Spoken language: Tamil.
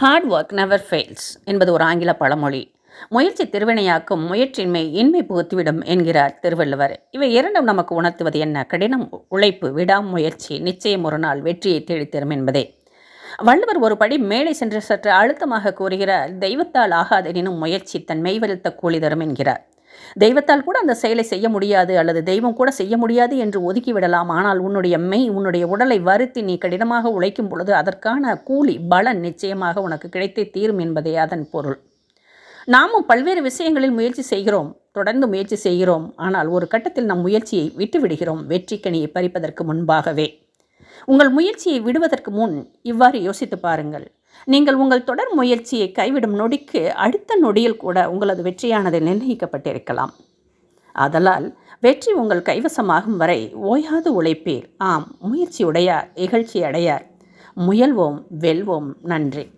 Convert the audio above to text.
ஹார்ட் ஒர்க் நெவர் ஃபெயில்ஸ் என்பது ஒரு ஆங்கில பழமொழி. முயற்சி திருவினையாக்கும் முயற்சியின்மை இன்மை புகுத்திவிடும் என்கிறார் திருவள்ளுவர். இவை இரண்டும் நமக்கு உணர்த்துவது என்ன? கடினம் உழைப்பு விடாமுயற்சி நிச்சயம் ஒரு நாள் வெற்றியை தேடித்தரும் என்பதே. வள்ளுவர் ஒரு படி மேலே சென்று சற்று அழுத்தமாக கூறுகிறார் தெய்வத்தால் ஆகாதெனினும் முயற்சி தன் மெய்வருத்த கூலி தரும் என்கிறார். தெய்வத்தால் கூட அந்த செயலை செய்ய முடியாது அல்லது தெய்வம் கூட செய்ய முடியாது என்று ஒதுக்கிவிடலாம். ஆனால் உன்னுடைய மெய் உன்னுடைய உடலை வருத்தி நீ கடினமாக உழைக்கும் பொழுது அதற்கான கூலி பலன் நிச்சயமாக உனக்கு கிடைத்தே தீரும் என்பதே அதன் பொருள். நாமும் பல்வேறு விஷயங்களில் முயற்சி செய்கிறோம் தொடர்ந்து முயற்சி செய்கிறோம். ஆனால் ஒரு கட்டத்தில் நம் முயற்சியை விட்டுவிடுகிறோம் வெற்றிக்கனியை பறிப்பதற்கு முன்பாகவே. உங்கள் முயற்சியை விடுவதற்கு முன் இவ்வாறு யோசித்து பாருங்கள். நீங்கள் உங்கள் தொடர் முயற்சியை கைவிடும் நொடிக்கு அடுத்த நொடியில் கூட உங்களது வெற்றியானது நிர்ணயிக்கப்பட்டிருக்கலாம். ஆதலால் வெற்றி உங்கள் கைவசமாகும் வரை ஓயாது உழைப்பீர். ஆம் முயற்சி உடையார் இகழ்ச்சி அடையார். முயல்வோம் வெல்வோம். நன்றி.